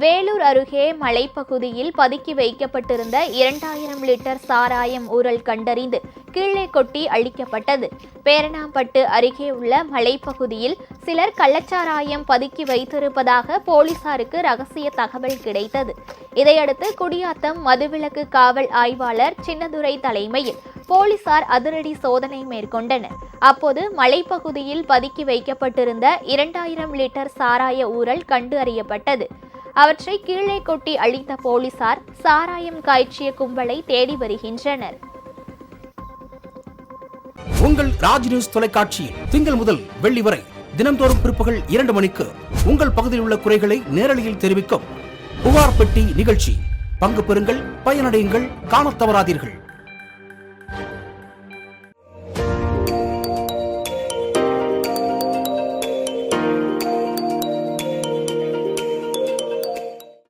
வேலூர் அருகே மலைப்பகுதியில் பதுக்கி வைக்கப்பட்டிருந்த இரண்டாயிரம் லிட்டர் சாராயம் ஊரல் கண்டறிந்து கீழே கொட்டி அழிக்கப்பட்டது. பேரணாம்பட்டு அருகே உள்ள மலைப்பகுதியில் சிலர் கள்ளச்சாராயம் பதுக்கி வைத்திருப்பதாக போலீசாருக்கு ரகசிய தகவல் கிடைத்தது. இதையடுத்து குடியாத்தம் மதுவிலக்கு காவல் ஆய்வாளர் சின்னதுரை தலைமையில் போலீசார் அதிரடி சோதனை மேற்கொண்டனர். அப்போது மலைப்பகுதியில் பதுக்கி வைக்கப்பட்டிருந்த இரண்டாயிரம் லிட்டர் சாராய ஊரல் கண்டு அறியப்பட்டது அவற்றை கீழே கொட்டி அழித்த போலீசார் சாராயம் காய்ச்சிய கும்பலை தேடி வருகின்றனர். உங்கள் ராஜ் நியூஸ் தொலைக்காட்சியில் திங்கள் முதல் வெள்ளி வரை தினந்தோறும் பிற்பகல் இரண்டு மணிக்கு உங்கள் பகுதியில் உள்ள குறைகளை நேரலையில் தெரிவிக்கும் புகார் பெட்டி நிகழ்ச்சி. பங்கு பெறுங்கள் பயனடையுங்கள் காணத் தவறாதீர்கள்.